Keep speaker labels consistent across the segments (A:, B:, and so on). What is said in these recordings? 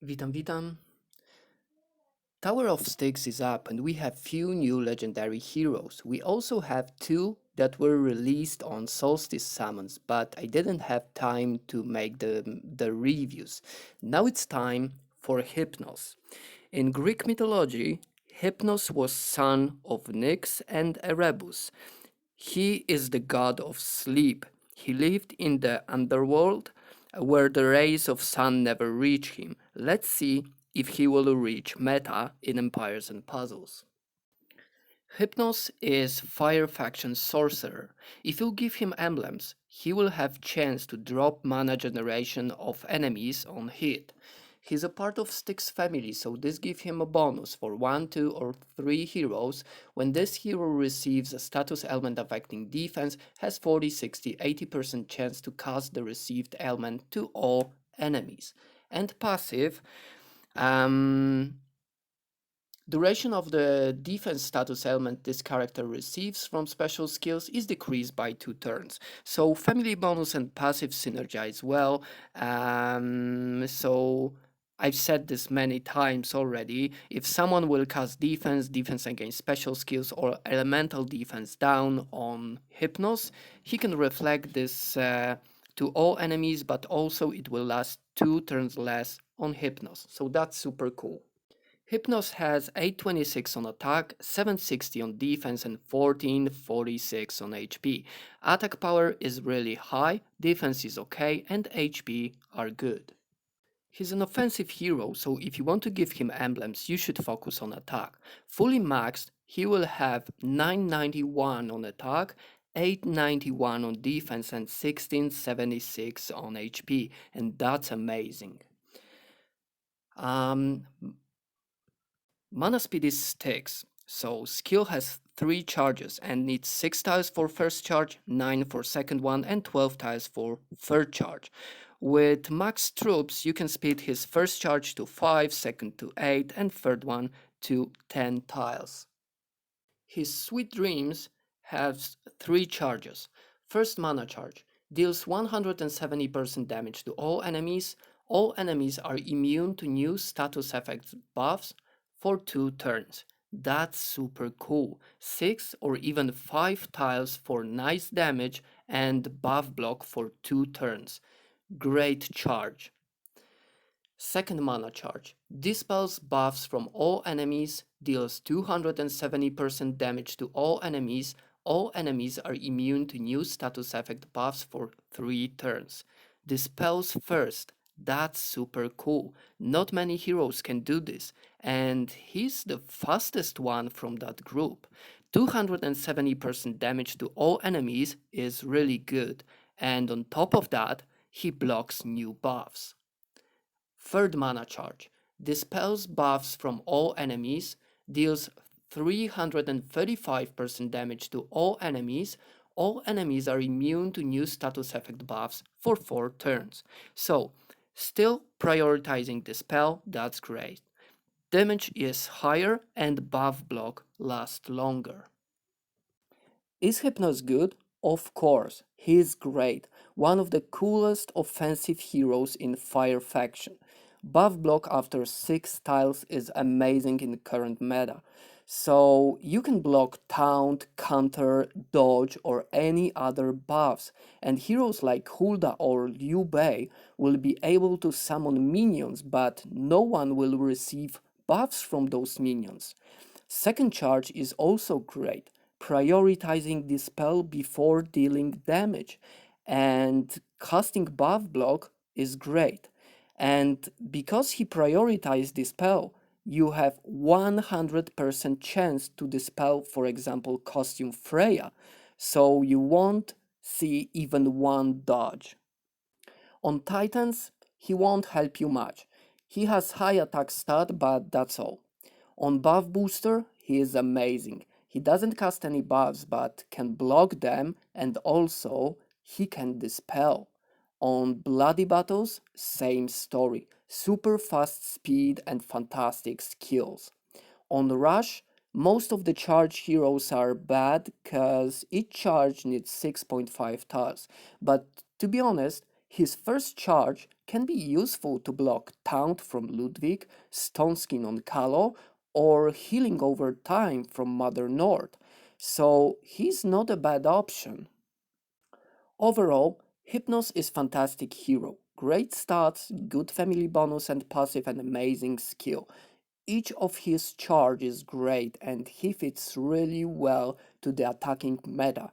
A: Witam, witam. Tower of Styx is up and we have few new legendary heroes. We also have two that were released on Solstice Summons, but I didn't have time to make the, the reviews. Now it's time for Hypnos. In Greek mythology, Hypnos was son of Nyx and Erebus. He is the god of sleep. He lived in the underworld where the rays of sun never reach him. Let's see if he will reach meta in Empires and Puzzles. Hypnos is Fire Faction Sorcerer. If you give him emblems, he will have chance to drop mana generation of enemies on hit. He's a part of Styx family, so this gives him a bonus for 1, 2 or 3 heroes. When this hero receives a status element affecting defense, has 40, 60, 80% chance to cast the received element to all enemies. And passive, um, Duration of the defense status element this character receives from special skills is decreased by two turns. So family bonus and passive synergize well. Um, so I've said this many times already. If someone will cast defense, defense against special skills, or elemental defense down on Hypnos, he can reflect this uh, to all enemies, but also it will last two turns less on Hypnos. So that's super cool. Hypnos has 826 on attack, 760 on defense, and 1446 on HP. Attack power is really high, defense is okay, and HP are good. He's an offensive hero, so if you want to give him emblems, you should focus on attack. Fully maxed, he will have 991 on attack, 891 on defense, and 1676 on HP, and that's amazing. Um, Mana speed is Styx, so skill has 3 charges and needs 6 tiles for first charge, 9 for second one, and 12 tiles for third charge. With max troops, you can speed his first charge to 5, second to 8, and third one to 10 tiles. His Sweet Dreams has 3 charges. First mana charge deals 170% damage to all enemies. All enemies are immune to new status effects buffs for two turns. That's super cool. Six or even five tiles for nice damage and buff block for two turns. Great charge. Second mana charge. Dispels buffs from all enemies, deals 270% damage to all enemies. All enemies are immune to new status effect buffs for 3 turns. Dispels first. That's super cool. Not many heroes can do this, and he's the fastest one from that group. 270% damage to all enemies is really good, and on top of that, he blocks new buffs. Third mana charge dispels buffs from all enemies, deals 335% damage to all enemies. All enemies are immune to new status effect buffs for 4 turns. So, still prioritizing dispel, that's great. Damage is higher and buff block lasts longer. Is Hypnos good? Of course, he's great, one of the coolest offensive heroes in Fire Faction. Buff block after 6 tiles is amazing in the current meta. So you can block taunt, counter, dodge or any other buffs and heroes like Hulda or Liu Bei will be able to summon minions but no one will receive buffs from those minions. Second charge is also great prioritizing dispel before dealing damage and casting buff block is great. And because he prioritized dispel you have 100% chance to dispel for example costume freya. So you won't see even one dodge. On titans he won't help you much. He has high attack stat but that's all. On buff booster he is amazing he doesn't cast any buffs but can block them and also he can dispel. On Bloody Battles, same story. Super fast speed and fantastic skills. On Rush, most of the charge heroes are bad cause each charge needs 6.5 tiles. But to be honest, His first charge can be useful to block Taunt from Ludwig, Stone Skin on Kalo, or Healing over Time from Mother North, so he's not a bad option. Overall, Hypnos is fantastic hero. Great stats, good family bonus and passive and amazing skill. Each of his charge is great and he fits really well to the attacking meta.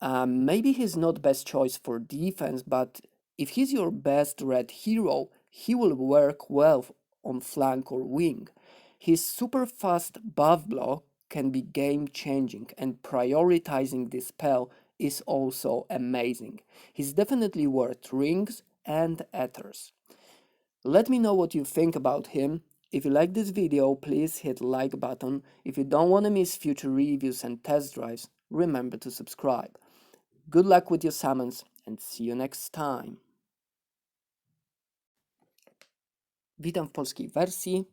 A: Um, maybe he's not best choice for defense, but if he's your best red hero, he will work well on flank or wing. His super fast buff block can be game changing, and prioritizing this spell is also amazing. He's definitely worth rings and ethers. Let me know what you think about him. If you like this video, please hit like button. If you don't want to miss future reviews and test drives, remember to subscribe. Good luck with your summons and see you next time. Witam w polskiej wersji.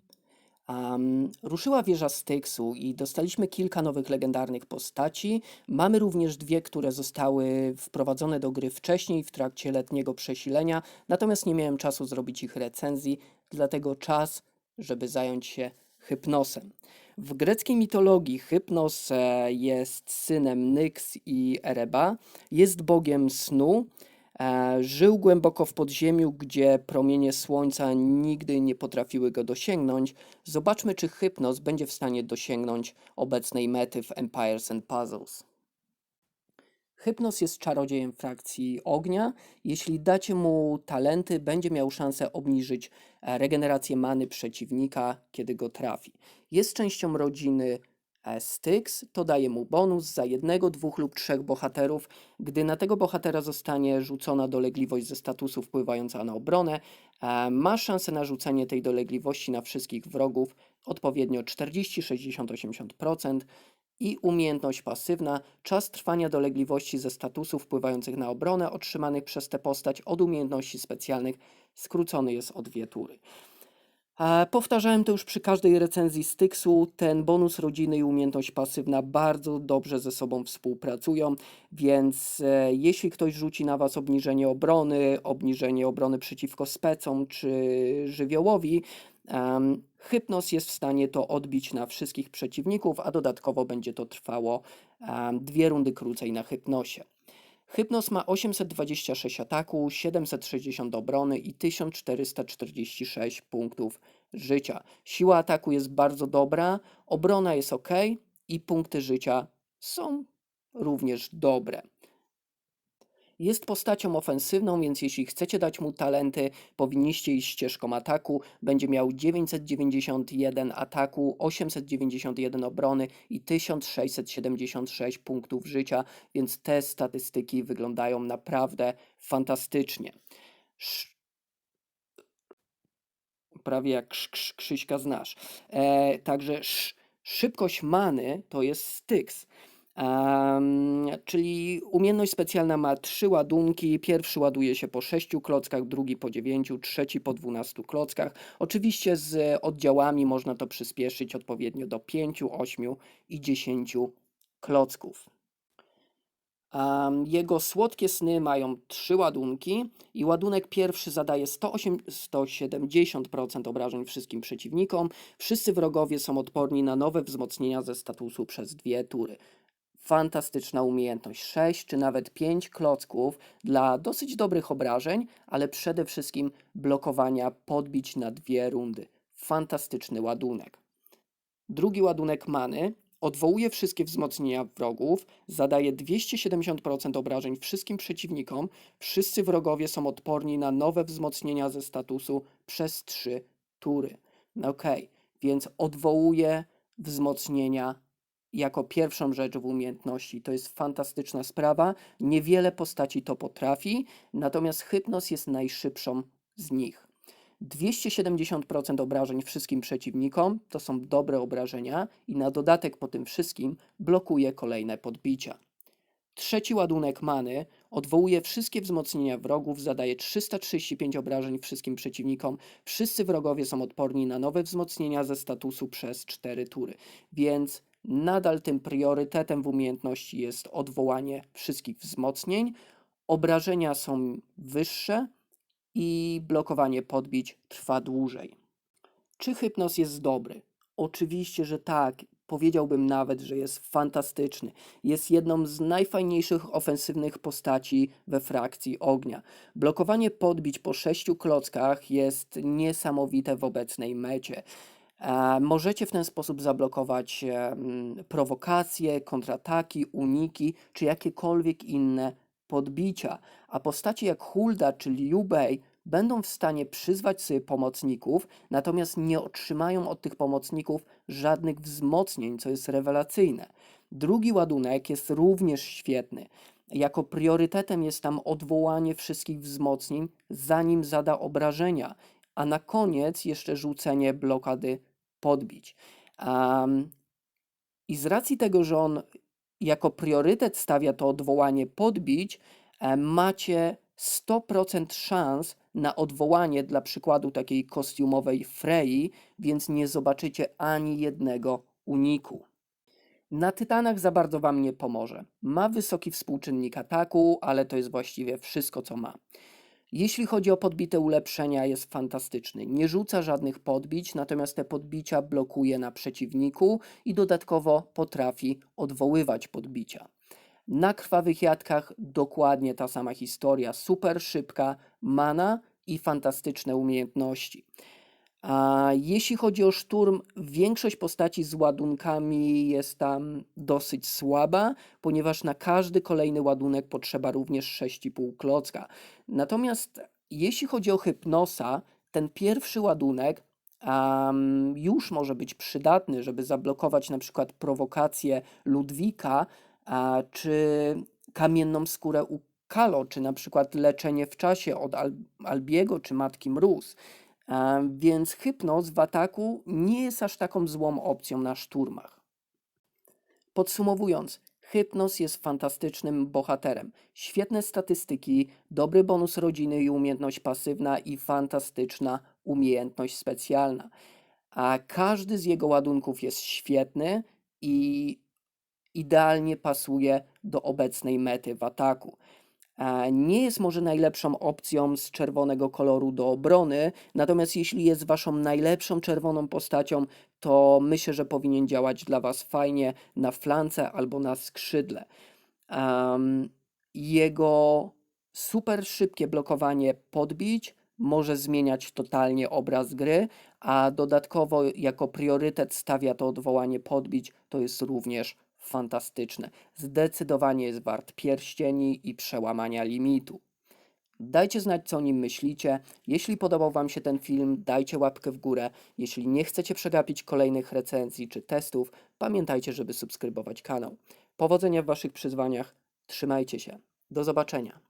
A: Um, ruszyła wieża Styksu i dostaliśmy kilka nowych legendarnych postaci. Mamy również dwie, które zostały wprowadzone do gry wcześniej w trakcie letniego przesilenia, natomiast nie miałem czasu zrobić ich recenzji, dlatego czas, żeby zająć się Hypnosem. W greckiej mitologii Hypnos e, jest synem Nyx i Ereba, jest bogiem snu. E, Żył głęboko w podziemiu, gdzie promienie słońca nigdy nie potrafiły go dosięgnąć. Zobaczmy, czy Hypnos będzie w stanie dosięgnąć obecnej mety w Empires and Puzzles. Hypnos jest czarodziejem frakcji ognia. Jeśli dacie mu talenty, będzie miał szansę obniżyć e, regenerację many przeciwnika, kiedy go trafi. Jest częścią rodziny Styx, to daje mu bonus za jednego, dwóch lub trzech bohaterów. Gdy na tego bohatera zostanie rzucona dolegliwość ze statusu wpływająca na obronę, ma szansę na rzucenie tej dolegliwości na wszystkich wrogów, odpowiednio 40, 60, 80% i umiejętność pasywna, czas trwania dolegliwości ze statusów wpływających na obronę otrzymanych przez tę postać od umiejętności specjalnych skrócony jest o dwie tury. E, Powtarzałem to już przy każdej recenzji Styxu. Ten bonus rodziny i umiejętność pasywna bardzo dobrze ze sobą współpracują, więc e, jeśli ktoś rzuci na Was obniżenie obrony, obniżenie obrony przeciwko specom czy żywiołowi, Hypnos jest w stanie to odbić na wszystkich przeciwników, a dodatkowo będzie to trwało dwie rundy krócej na Hypnosie. Hypnos ma 826 ataku, 760 obrony i 1446 punktów życia. Siła ataku jest bardzo dobra, obrona jest ok i punkty życia są również dobre. Jest postacią ofensywną, więc jeśli chcecie dać mu talenty, powinniście iść ścieżką ataku. Będzie miał 991 ataku, 891 obrony i 1676 punktów życia, więc te statystyki wyglądają naprawdę fantastycznie. Prawie jak Krz- Krz- Krzyśka znasz. E, także sz- szybkość many to jest Styx. Em, czyli umiejętność specjalna ma trzy ładunki. Pierwszy ładuje się po 6 klockach, drugi po 9, trzeci po 12 klockach. Oczywiście z oddziałami można to przyspieszyć odpowiednio do 5, 8 i 10 klocków. Am, jego słodkie sny mają trzy ładunki i ładunek pierwszy zadaje 108, 170% obrażeń wszystkim przeciwnikom. Wszyscy wrogowie są odporni na nowe wzmocnienia ze statusu przez dwie tury. Fantastyczna umiejętność. 6 czy nawet 5 klocków dla dosyć dobrych obrażeń, ale przede wszystkim blokowania podbić na dwie rundy. Fantastyczny ładunek. Drugi ładunek many odwołuje wszystkie wzmocnienia wrogów, zadaje 270% obrażeń wszystkim przeciwnikom. Wszyscy wrogowie są odporni na nowe wzmocnienia ze statusu przez 3 tury. No Okej, więc odwołuje wzmocnienia jako pierwszą rzecz w umiejętności. To jest fantastyczna sprawa. Niewiele postaci to potrafi, natomiast Hypnos jest najszybszą z nich. 270% obrażeń wszystkim przeciwnikom to są dobre obrażenia i na dodatek po tym wszystkim blokuje kolejne podbicia. Trzeci ładunek many odwołuje wszystkie wzmocnienia wrogów, zadaje 335 obrażeń wszystkim przeciwnikom. Wszyscy wrogowie są odporni na nowe wzmocnienia ze statusu przez 4 tury, więc nadal tym priorytetem w umiejętności jest odwołanie wszystkich wzmocnień obrażenia są wyższe i blokowanie podbić trwa dłużej. Czy hypnoz jest dobry? Oczywiście, że tak. Powiedziałbym nawet, że jest fantastyczny. Jest jedną z najfajniejszych ofensywnych postaci we frakcji ognia. Blokowanie podbić po sześciu klockach jest niesamowite w obecnej mecie. E, możecie w ten sposób zablokować prowokacje, kontrataki, uniki czy jakiekolwiek inne podbicia. A postacie jak Hulda czy Liu Bei będą w stanie przyzwać sobie pomocników, natomiast nie otrzymają od tych pomocników żadnych wzmocnień, co jest rewelacyjne. Drugi ładunek jest również świetny. Jako priorytetem jest tam odwołanie wszystkich wzmocnień, zanim zada obrażenia, a na koniec jeszcze rzucenie blokady podbić. Um, I z racji tego, że on jako priorytet stawia to odwołanie podbić, e, macie 100% szans na odwołanie dla przykładu takiej kostiumowej Frei, więc nie zobaczycie ani jednego uniku. Na Tytanach za bardzo Wam nie pomoże. Ma wysoki współczynnik ataku, ale to jest właściwie wszystko, co ma. Jeśli chodzi o podbite ulepszenia, jest fantastyczny. Nie rzuca żadnych podbić, natomiast te podbicia blokuje na przeciwniku i dodatkowo potrafi odwoływać podbicia. Na krwawych jadkach dokładnie ta sama historia. Super szybka mana i fantastyczne umiejętności. A jeśli chodzi o szturm, większość postaci z ładunkami jest tam dosyć słaba, ponieważ na każdy kolejny ładunek potrzeba również 6,5 klocka. Natomiast jeśli chodzi o hypnosa, ten pierwszy ładunek um, już może być przydatny, żeby zablokować na przykład prowokację Ludwika, a, czy kamienną skórę u Kalo, czy na przykład leczenie w czasie od Al Albiego czy Matki Mróz. Więc hypnoz w ataku nie jest aż taką złą opcją na szturmach. Podsumowując, Hypnos jest fantastycznym bohaterem. Świetne statystyki, dobry bonus rodziny i umiejętność pasywna i fantastyczna umiejętność specjalna. A każdy z jego ładunków jest świetny i idealnie pasuje do obecnej mety w ataku. E, Nie jest może najlepszą opcją z czerwonego koloru do obrony, natomiast jeśli jest waszą najlepszą czerwoną postacią, to myślę, że powinien działać dla was fajnie na flance albo na skrzydle. Jego super szybkie blokowanie podbić może zmieniać totalnie obraz gry, a dodatkowo jako priorytet stawia to odwołanie podbić, to jest również fantastyczne. Zdecydowanie jest wart pierścieni i przełamania limitu. Dajcie znać, co o nim myślicie. Jeśli podobał Wam się ten film, dajcie łapkę w górę. Jeśli nie chcecie przegapić kolejnych recenzji czy testów, pamiętajcie, żeby subskrybować kanał. Powodzenia w Waszych przyzwaniach. Trzymajcie się. Do zobaczenia.